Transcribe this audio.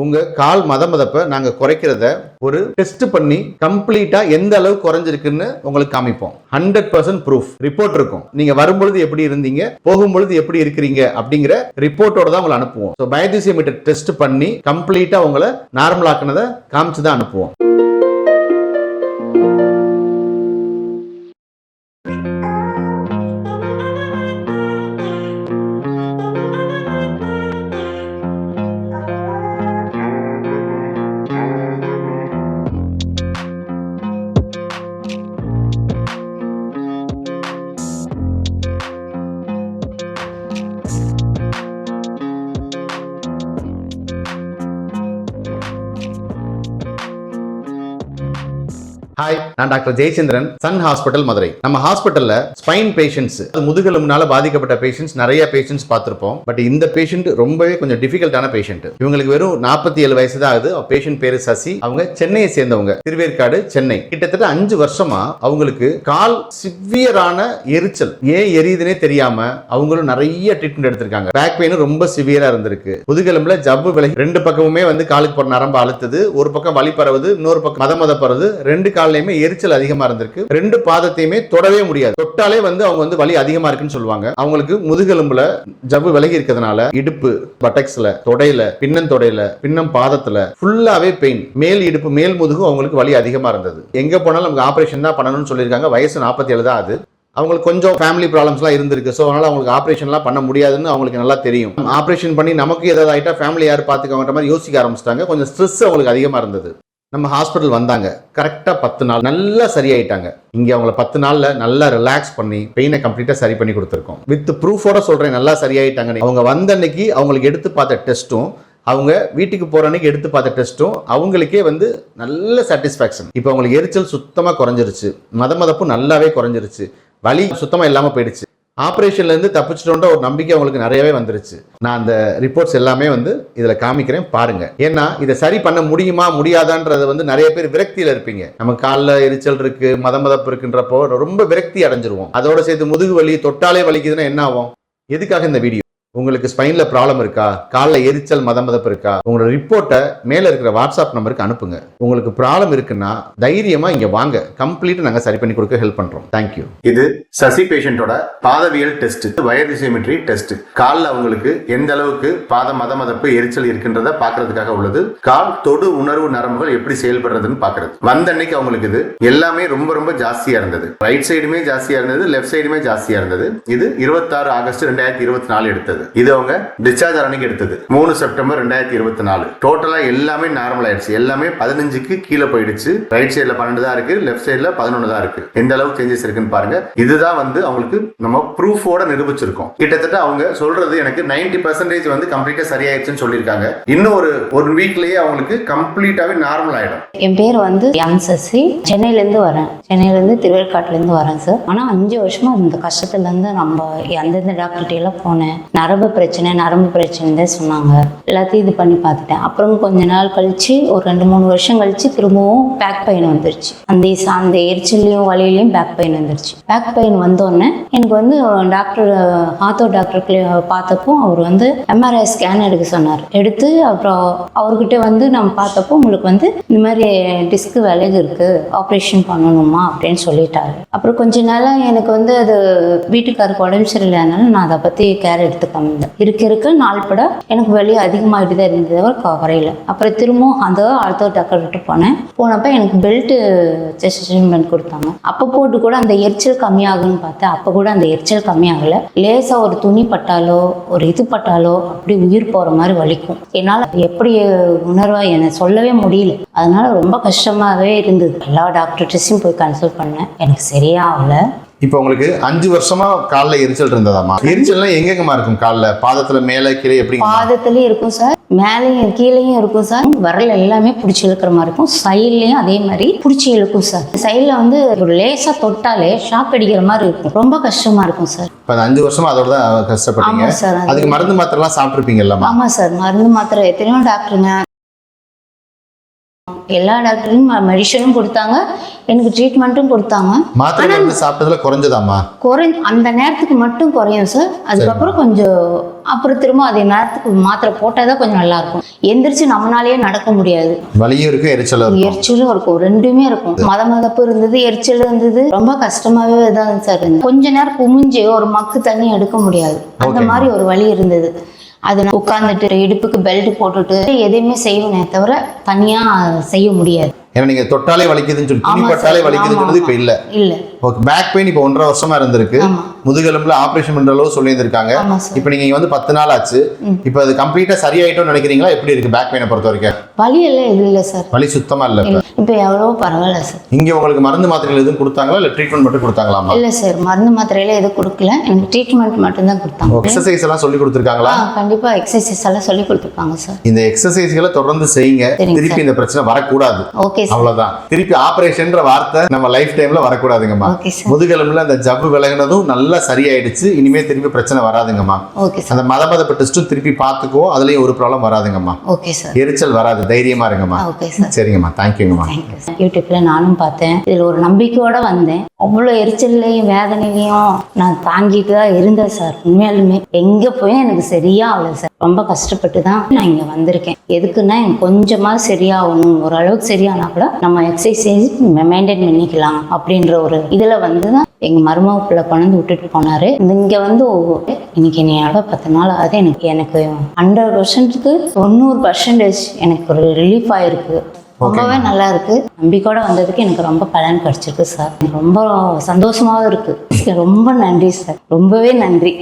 உங்க கால் மத மதப்பை நாங்க குறைக்கிறத ஒரு டெஸ்ட் பண்ணி கம்ப்ளீட்டா எந்த அளவு குறைஞ்சிருக்குன்னு உங்களுக்கு காமிப்போம். ஹண்ட்ரட் பர்சன்ட் ப்ரூஃப் ரிப்போர்ட் இருக்கும். நீங்க வரும்பொழுது எப்படி இருந்தீங்க போகும்பொழுது எப்படி இருக்கிறீங்க அப்படிங்கிற ரிப்போர்ட்டோட தான் உங்களை அனுப்புவோம். ஸோ பயோதிசியோமீட்டர் டெஸ்ட் பண்ணி கம்ப்ளீட்டா உங்களை நார்மல் ஆக்குனதை காமிச்சு தான் அனுப்புவோம். ஹாய் நான் doctor Jayachandran Sun hospital Madurai. நம்ம ஹாஸ்பிட்டல்ல ஸ்பைன் பேஷண்ட்ஸ் முதுகெலும்புனால பாதிக்கப்பட்ட பேஷண்ட்ஸ் நிறைய பேஷண்ட்ஸ் பார்த்திருப்போம். பட் இந்த பேஷண்ட் ரொம்பவே கொஞ்சம் டிஃபிகல்ட்டான பேஷண்ட் இவங்களுக்கு வெறும் நாற்பத்தி ஏழு வயசு தான் ஆகுது பேஷண்ட் பேரு சசி. அவங்க சென்னையை சேர்ந்தவங்க. திருவேற்காடு சென்னை. கிட்டத்தட்ட அஞ்சு வருஷமா அவங்களுக்கு கால் சிவியரான எரிச்சல். ஏன் எரியுதுன்னே தெரியாம அவங்களும் நிறைய ட்ரீட்மெண்ட் எடுத்திருக்காங்க. பேக் பெயின் ரொம்ப சிவியரா இருந்திருக்கு. முதுகெலும்புல ஜவ்வு விலகி ரெண்டு பக்கமுமே வந்து காலுக்கு போற நரம்பு அழுத்துது. ஒரு பக்கம் வழி பரவுது இன்னொரு பக்கம் மத மத பரவுது. ரெண்டு கால்லையுமே எரிச்சல் அதிகமா இருந்திருக்கு. ரெண்டு பாதத்தையுமே தொடவே முடியாது. தொட்டாலே வந்து அவங்க வந்து வலி அதிகமா இருக்குன்னு சொல்லுவாங்க. அவங்களுக்கு முதுகெலும்புல ஜவ்வு விலகி இருக்கிறதுனால இடுப்பு பட்டக்ஸ்ல தொடையில பின்னம் தொடையில பின்னம் பாதத்துல ஃபுல்லாவே பெயின் மேல் இடுப்பு மேல் முதுகும் அவங்களுக்கு வலி அதிகமா இருந்தது. எங்க போனாலும் நமக்கு ஆபரேஷன் தான் பண்ணணும்னு சொல்லியிருக்காங்க. வயசு நாற்பத்தி ஏழு தான் அது. அவங்களுக்கு கொஞ்சம் ஃபேமிலி ப்ராப்ளம்ஸ்லாம் இருந்திருக்கு. ஸோ அதனால் அவங்களுக்கு ஆப்ரேஷன்லாம் பண்ண முடியாதுன்னு அவங்களுக்கு நல்லா தெரியும். ஆப்ரேஷன் பண்ணி நமக்கு ஏதாவது ஆகிட்டா ஃபேமிலி யார் பார்த்துக்கோங்கிற மாதிரி யோசிக்க ஆரம்பிச்சிட்டாங்க. கொஞ்சம் ஸ்ட்ரெஸ் அவங்களுக்கு அதிகமாக இருந்தது. நம்ம ஹாஸ்பிட்டல் வந்தாங்க. கரெக்டாக பத்து நாள் நல்லா சரியாயிட்டாங்க. இங்கே அவங்கள பத்து நாளில் நல்லா ரிலாக்ஸ் பண்ணி பெயினை கம்ப்ளீட்டாக சரி பண்ணி கொடுத்துருக்கோம். வித் ப்ரூஃபோட சொல்கிறேன் நல்லா சரியாயிட்டாங்க அவங்க வந்த அன்னைக்கு அவங்களுக்கு எடுத்து பார்த்த டெஸ்ட்டும் அவங்க வீட்டுக்கு போகிற அன்னைக்கு எடுத்து பார்த்த டெஸ்ட்டும் அவங்களுக்கே வந்து நல்ல சாட்டிஸ்ஃபேக்ஷன் இப்போ அவங்களுக்கு எரிச்சல் சுத்தமாக குறைஞ்சிருச்சு. மத மதப்பும் நல்லாவே குறைஞ்சிருச்சு. வலி சுத்தமாக இல்லாமல் போயிடுச்சு. ஆப்ரேஷன்லேருந்து தப்பிச்சிட்டோன்ற ஒரு நம்பிக்கை அவங்களுக்கு நிறையவே வந்துருச்சு. நான் அந்த ரிப்போர்ட்ஸ் எல்லாமே வந்து இதில் காமிக்கிறேன் பாருங்கள் ஏன்னா இதை சரி பண்ண முடியுமா முடியாதான்றதை வந்து நிறைய பேர் விரக்தியில் இருப்பீங்க. நம்ம காலில் எரிச்சல் இருக்குது மத மதப்பு இருக்குன்றப்போ ரொம்ப விரக்தி அடைஞ்சிருவோம். அதோட சேர்த்து முதுகு வலி தொட்டாலே வலிக்குதுன்னா என்ன ஆகும்? எதுக்காக இந்த வீடியோ உங்களுக்கு ஸ்பைனில் ப்ராப்ளம் இருக்கா? காலில் எரிச்சல் மத மதப்பு இருக்கா? உங்களோட ரிப்போர்ட்டை மேலே இருக்கிற வாட்ஸ்அப் நம்பருக்கு அனுப்புங்க. உங்களுக்கு ப்ராப்ளம் இருக்குன்னா தைரியமாக இங்கே வாங்க. கம்ப்ளீட்டாக நாங்கள் சரி பண்ணி கொடுக்க ஹெல்ப் பண்ணுறோம் தேங்க்யூ இது சசி பேஷண்டோட பாதவியல் டெஸ்ட் வயர்டிசியோமெட்ரி டெஸ்ட் காலில் அவங்களுக்கு எந்த அளவுக்கு பாத மத மதப்பு எரிச்சல் இருக்கின்றத பார்க்கறதுக்காக உள்ளது. கால் தொடு உணர்வு நரம்புகள் எப்படி செயல்படுறதுன்னு பார்க்கறது. வந்த அன்னைக்கு அவங்களுக்கு இது எல்லாமே ரொம்ப ரொம்ப ஜாஸ்தியாக இருந்தது. ரைட் சைடுமே ஜாஸ்தியாக இருந்தது லெஃப்ட் சைடுமே ஜாஸ்தியாக இருந்தது. இது இருபத்தாறு ஆகஸ்ட் ரெண்டாயிரத்தி இருபத்தி நாலு எடுத்தது. இது அவங்க டிஸ்சார்ஜ் அன்னைக்கு எடுத்தது. மூணு செப்டம்பர் ரெண்டாயிரத்தி இருபத்தி நாலு. டோட்டலா எல்லாமே நார்மல் ஆயிடுச்சு. எல்லாமே பதினஞ்சுக்கு கீழே போயிடுச்சு. ரைட் சைடுல பன்னெண்டு தான் இருக்கு. லெஃப்ட் சைடுல பதினொன்று தான் இருக்கு. எந்த அளவுக்கு சேஞ்சஸ் இருக்குன்னு பாருங்க. இதுதான் வந்து அவங்களுக்கு நம்ம ப்ரூஃபோட நிரூபிச்சிருக்கோம். கிட்டத்தட்ட அவங்க சொல்றது எனக்கு நைன்டி பர்சன்டேஜ் வந்து கம்ப்ளீட்டா சரியாயிடுச்சுன்னு சொல்லியிருக்காங்க. இன்னும் ஒரு ஒரு வீக்லயே அவங்களுக்கு கம்ப்ளீட்டாவே நார்மல் ஆயிடும். என் பேர் வந்து எம் சசி. சென்னையிலேருந்து வரேன். சென்னையிலேருந்து திருவேற்காட்டுலேருந்து வரேன் சார் ஆனால் அஞ்சு வருஷமா இந்த கஷ்டத்துலேருந்து நம்ம எந்தெந்த டாக்டர்கிட்ட எல்லாம் போனேன். நரம்பு பிரச்சனை நரம்பு பிரச்சனை தான் சொன்னாங்க. எல்லாத்தையும் இது பண்ணி பார்த்துட்டேன். அப்புறம் கொஞ்ச நாள் கழிச்சு ஒரு ரெண்டு மூணு வருஷம் கழிச்சு திரும்பவும் பேக் பெயின் வந்துருச்சு. அந்த அந்த எரிச்சல்லையும் வலியிலையும் பேக் பெயின் வந்துருச்சு. பேக் பெயின் வந்தோடனே எனக்கு வந்து டாக்டர் ஆத்தோ டாக்டர் பார்த்தப்போ அவர் வந்து எம்ஆர்ஐ ஸ்கேன் எடுக்க சொன்னார். எடுத்து அப்புறம் அவர்கிட்ட வந்து நம்ம பார்த்தப்போ உங்களுக்கு வந்து இந்த மாதிரி டிஸ்க் விலகு இருக்கு. ஆப்ரேஷன் பண்ணணுமா அப்படின்னு சொல்லிட்டாரு. அப்புறம் கொஞ்ச நாளாக எனக்கு வந்து அது வீட்டுக்காருக்கு உடம்பு சரியில்லைனால நான் அதை பற்றி கேர் எடுத்துக்க இருந்தேன் இருக்க இருக்க நாள் பட எனக்கு வலி அதிகமாகிட்டு தான் இருந்தது தவிர குறையில அப்புறம் திரும்பவும் அந்த அடுத்த டாக்டர் விட்டு போனேன். போனப்போ எனக்கு பெல்ட்டு செஸ்ட் ட்ரீட்மெண்ட் கொடுத்தாங்க. அப்போ போட்டு கூட அந்த எரிச்சல் கம்மியாகும்னு பார்த்தேன். அப்போ கூட அந்த எரிச்சல் கம்மியாகல. லேசாக ஒரு துணி பட்டாலோ ஒரு இது பட்டாலோ அப்படி உயிர் போகிற மாதிரி வலிக்கும். என்னால் எப்படி உணர்வாக என்னை சொல்லவே முடியல. அதனால் ரொம்ப கஷ்டமாகவே இருந்தது. எல்லா டாக்டர்கிட்டையும் போய் கன்சல்ட் பண்ணேன். எனக்கு சரியாகலை இப்போ உங்களுக்கு அஞ்சு வருஷமா காலில் எரிச்சல் இருந்ததாமா எரிச்சல்லாம் எங்கெங்கம்மா இருக்கும் காலில்? பாதத்துல மேலே கீழே எப்படி பாதத்துலேயும் இருக்கும் சார். மேலேயும் கீழேயும் இருக்கும் சார். விரல் எல்லாமே பிடிச்சி இழுக்கிற மாதிரி இருக்கும். சைட்லேயும் அதே மாதிரி பிடிச்சி இழுக்கும் சார். சைடில் வந்து ஒரு லேசாக தொட்டாலே ஷாக் அடிக்கிற மாதிரி இருக்கும். ரொம்ப கஷ்டமாக இருக்கும் சார். இப்போ அந்த அஞ்சு வருஷமா அதோட தான் கஷ்டப்பட்டீங்க. சார் அதுக்கு மருந்து மாத்திரலாம் சாப்பிட்ருப்பீங்கல்லம்மா ஆமாம் சார். மருந்து மாத்திரை. எத்தனையோ டாக்டருங்க எல்லா டாக்டரும் மெடிசனும் கொடுத்தாங்க. எனக்கு ட்ரீட்மெண்ட்டும் கொடுத்தாங்க. மாத்திரை சாப்பிட்டதுல குறைஞ்சதாம்மா? குறை அந்த நேரத்துக்கு மட்டும் குறையும் சார் அதுக்கப்புறம் கொஞ்சம் அப்புறம் திரும்ப அதே நேரத்துக்கு மாத்திரை போட்டால் தான் கொஞ்சம் நல்லா இருக்கும். எந்திரிச்சு நம்மளாலேயே நடக்க முடியாது. வலியும் இருக்கு எரிச்சலும் இருக்கும். எரிச்சலும் இருக்கும். ரெண்டுமே இருக்கும். மத மதப்பு இருந்தது எரிச்சல் இருந்தது. ரொம்ப கஷ்டமாவே தான் சார் கொஞ்ச நேரம் குமிஞ்சு ஒரு மக்கு தண்ணி எடுக்க முடியாது. அந்த. மாதிரி ஒரு வலி இருந்தது. அது நான் உட்காந்துட்டு இடுப்புக்கு பெல்ட் போட்டுட்டு எதையுமே செய்வேனே தவிர தனியா செய்ய முடியாது. ஏன்னா நீங்க தொட்டாலே வலிக்குதுன்னு சொல்லி துணி பட்டாலே. வலிக்குதுன்னு சொன்னது இப்ப இல்ல. இல்ல. ஓகே பேக் பெயின் இப்போ ஒன்றரை வருஷமா இருந்திருக்கு. முதுகெலும்புல ஆபரேஷன் பண்ற அளவு சொல்லியிருந்திருக்காங்க. ஆமா சார். இப்போ நீங்க இங்க வந்து பத்து நாள் ஆச்சு. இப்போ அது கம்ப்ளீட்டா சரியாயிட்டோம்னு நினைக்கிறீங்களா? எப்படி இருக்கு பேக் பெயினை பொறுத்த வரைக்கும் வலி எல்லாம் இல்லை சார். வலி சுத்தமா இல்ல இப்ப? எவ்வளோ பரவாயில்ல சார். இங்க உங்களுக்கு மருந்து மாத்திரைகள் எதுவும் கொடுத்தாங்களா? இல்ல ட்ரீட்மெண்ட் மட்டும் கொடுத்தாங்களாமா இல்லை சார் மருந்து மாத்திரையில எதுவும் கொடுக்கல. எனக்கு ட்ரீட்மெண்ட் மட்டும்தான் கொடுத்தாங்க. எக்ஸசைஸ் எல்லாம் சொல்லி கொடுத்துருக்காங்களா? ஆ கண்டிப்பாக எக்ஸசைஸ் எல்லாம் சொல்லி கொடுத்துருக்காங்க சார். இந்த எக்ஸசைஸ்களை தொடர்ந்து செய்யுங்க. திருப்பி இந்த பிரச்சனை வரக்கூடாது. ஓகே அவ்வளவுதான். திருப்பி ஆபரேஷன்ற வார்த்தை நம்ம லைஃப் டைம்ல வரக்கூடாதுங்கம்மா. முதுகெலும்புல அந்த ஜவ்வு விலகினதும் நல்லா சரியாயிடுச்சு. இனிமே திருப்பி பிரச்சனை வராதுங்கம்மா. ஓகே சார் அந்த மத மதப்ப டெஸ்ட்டும் திருப்பி பார்த்துக்குவோம் அதுலயும் ஒரு ப்ராப்ளம் வராதுங்கம்மா. ஓகே சார் எரிச்சல் வராது. தைரியமா இருங்கம்மா. ஓகே சார் சரிங்கம்மா. தேங்க்யூங்கம்மா யூடியூப்ல நானும் பார்த்தேன். இதில் ஒரு நம்பிக்கையோட வந்தேன். அவ்வளோ எரிச்சல்லையும் வேதனையிலையும் நான் தாங்கிட்டு தான் இருந்தேன் சார் உண்மையாலுமே எங்கே போய் எனக்கு சரியா ஆகல சார் ரொம்ப கஷ்டப்பட்டு தான் நான் இங்கே வந்திருக்கேன். எதுக்குன்னா எனக்கு கொஞ்சமாக சரியாகணும். ஓரளவுக்கு சரியானா கூட நம்ம எக்ஸசைஸ் மெயின்டைன் பண்ணிக்கலாம் அப்படின்ற ஒரு இதில் வந்து தான் எங்கள் மருமக பிள்ளை கொண்டு விட்டுட்டு போனார். இங்கே வந்து இன்னைக்கு என்னையோட பத்து நாள் ஆகுது. எனக்கு எனக்கு ஹண்ட்ரட் பர்சன்ட்டுக்கு தொண்ணூறு பர்சன்டேஜ் எனக்கு ஒரு ரிலீஃப் ஆயிருக்கு. ரொம்பவே நல்லா இருக்கு நம்பிக்கையோட வந்ததுக்கு எனக்கு ரொம்ப பலன் கிடைச்சிருக்கு சார் ரொம்ப சந்தோஷமாவும் இருக்கு. ரொம்ப நன்றி சார் ரொம்பவே நன்றி.